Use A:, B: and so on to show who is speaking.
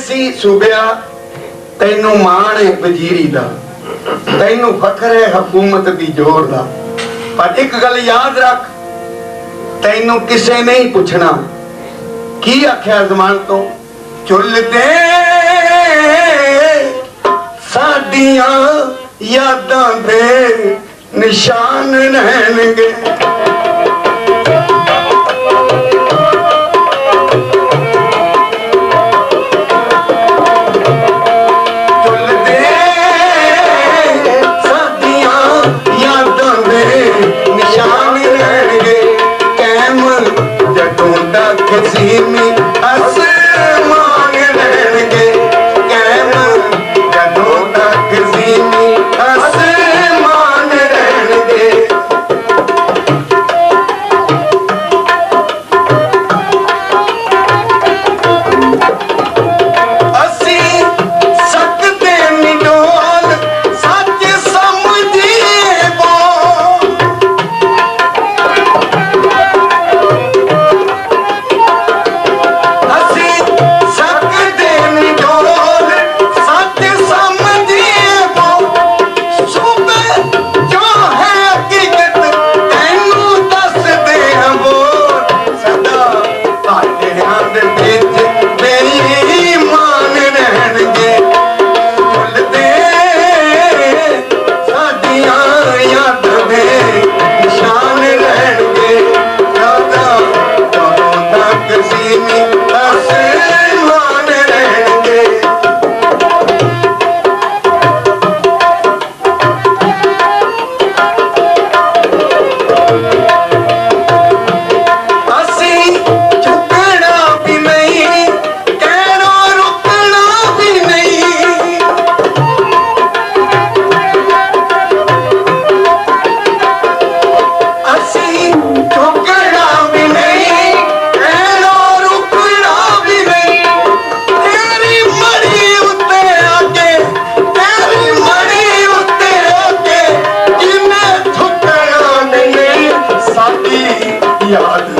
A: ਦੇਸੀ ਸੂਬਿਆ, ਤੈਨੂੰ ਮਾਣ ਹੈ ਵਜ਼ੀਰੀ ਦਾ। ਤੈਨੂੰ ਫਖਰ ਹੈ ਹਕੂਮਤ ਦੀ ਜ਼ੋਰ ਦਾ। ਪਰ ਇੱਕ ਗੱਲ ਯਾਦ ਰੱਖ, ਤੈਨੂੰ ਕਿਸੇ ਨੇ ਹੀ ਪੁੱਛਣਾ। ਕੀ ਆਖਿਆ ਜ਼ਮਾਨ ਤੋਂ? ਚੁੱਲ ਚੁੱਲਦੇ ਸਾਡੀਆਂ ਯਾਦਾਂ ਦੇ ਨਿਸ਼ਾਨ ਰਹਿਣਗੇ। Yeah.